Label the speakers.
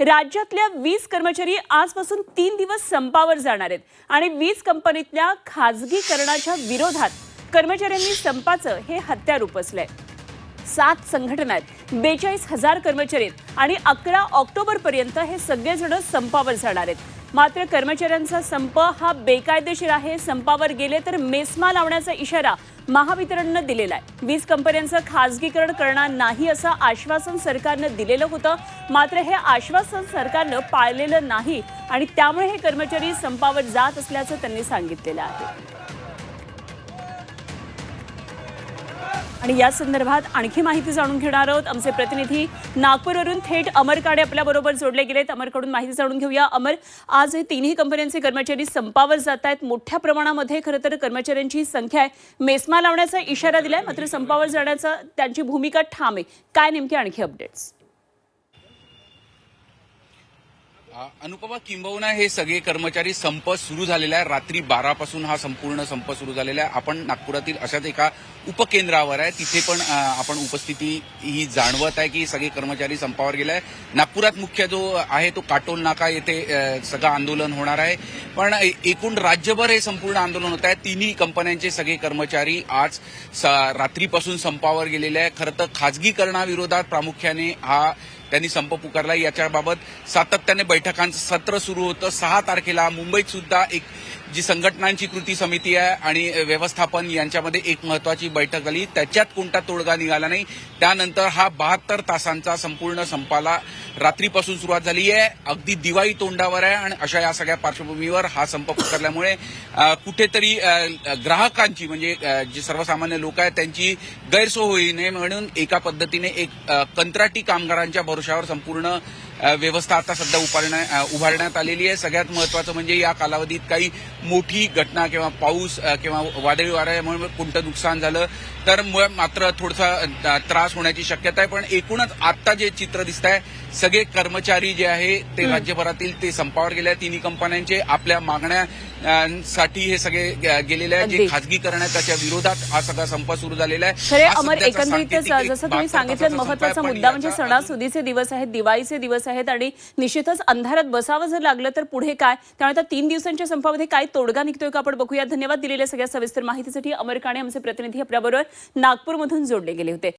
Speaker 1: राज्यातल्या वीज कर्मचारी आजपासून तीन दिवस संपावर जाणार आहेत. आणि वीज कंपनीतल्या खाजगीकरणाच्या विरोधात कर्मचाऱ्यांनी संपाचं हे हत्यार उपसलंय. सात संघटना आहेत. बेचाळीस हजार कर्मचारी आहेत. आणि अकरा ऑक्टोबर पर्यंत हे सगळेजण संपावर जाणार आहेत. मात्र कर्मचाऱ्यांचा संप हा बेकायदेशीर आहे. संपावर गेले तर मेस्मा लावण्याचा इशारा महावितरणनं दिलेला आहे. वीज कंपन्यांचं खाजगीकरण करणार नाही असं आश्वासन सरकारनं दिलेलं होतं. मात्र हे आश्वासन सरकारनं पाळलेलं नाही आणि त्यामुळे हे कर्मचारी संपावर जात असल्याचं त्यांनी सांगितलेलं आहे. आणि या संदर्भात आणखी माहिती जाणून घेणार आहोत. आमचे प्रतिनिधी नागपूरवरून थेट अमर काडे आपल्या बरोबर जोडले गेलेत. अमरकडून माहिती जाणून घेऊया. अमर आज हे तिन्ही कंपन्यांचे कर्मचारी संपावर जात आहेत. मोठ्या प्रमाणामध्ये खरं तर कर्मचाऱ्यांची संख्या आहे. मेस्मा लावण्याचा इशारा दिलाय मात्र संपावर जाण्याचा त्यांची भूमिका ठाम आहे. काय नेमकी आणखी अपडेट्स
Speaker 2: अनुपमा किंबहुना हे सगळे कर्मचारी संप सुरू झालेला आहे. रात्री बारापासून हा संपूर्ण संप सुरू झालेला आहे. आपण नागपुरातील अशाच एका उपकेंद्रावर आहे. तिथे पण आपण उपस्थिती ही जाणवत आहे की सगळे कर्मचारी संपावर गेले आहे नागपुरात मुख्य जो आहे तो काटोल नाका येथे सगळं आंदोलन होणार आहे. पण एकूण राज्यभर हे संपूर्ण आंदोलन होत आहे. तिन्ही कंपन्यांचे सगळे कर्मचारी आज रात्रीपासून संपावर गेलेले आहे खरं तर खाजगीकरणाविरोधात प्रामुख्याने हा त्यांनी संप पुकारला. याच्याबाबत सातत्याने बैठकांचं सत्र सुरू होतं. सहा तारखेला मुंबईत सुद्धा एक जी संघटनांची कृती समिती आहे आणि व्यवस्थापन यांच्यामध्ये एक महत्वाची बैठक झाली. त्याच्यात कोणता तोडगा निघाला नाही. त्यानंतर हा बहात्तर तासांचा संपूर्ण संपाला रात्रीपासून सुरुवात झाली आहे. अगदी दिवाळी तोंडावर आहे आणि अशा या सगळ्या पार्श्वभूमीवर हा संप पुकारल्यामुळे कुठेतरी ग्राहकांची म्हणजे जे सर्वसामान्य लोक आहेत त्यांची गैरसोय होई नये म्हणून एका पद्धतीने एक कंत्राटी कामगारांच्या भरोशावर संपूर्ण व्यवस्था आता सध्या उभारण्या उभारण्यात आलेली आहे. सगळ्यात महत्वाचं म्हणजे या कालावधीत काही मोठी घटना किंवा पाऊस किंवा वादळी वाऱ्यामुळे कोणतं नुकसान झालं तर मात्र थोडासा त्रास होण्याची शक्यता आहे. पण एकूणच आता जे चित्र दिसत आहे सगळे कर्मचारी जे आहे ते राज्यभरातील ते संपावर गेले आहेत. तिन्ही कंपन्यांचे आपल्या मागण्यासाठी हे सगळे गेलेले आहेत. जे
Speaker 1: अगदी.
Speaker 2: खाजगीकरण आहे त्याच्या विरोधात हा सगळा संप सुरू झालेला आहे.
Speaker 1: अमर एकंदरीतच जसं तुम्ही सांगितलं
Speaker 2: आहे, महत्त्वाचा
Speaker 1: मुद्दा म्हणजे सणासुदीचे दिवस आहेत दिवाळीचे दिवस आहेत आणि निश्चितच अंधारात बसावं जर लागलं तर पुढे काय? त्यामुळे आता तीन दिवसांच्या संपामध्ये काय तोडगा निघतोय का आपण बघूया. धन्यवाद दिलेल्या सगळ्या सविस्तर माहितीसाठी अमर काणे आमचे प्रतिनिधी आपल्याबरोबर नागपूरमधून जोडले गेले होते.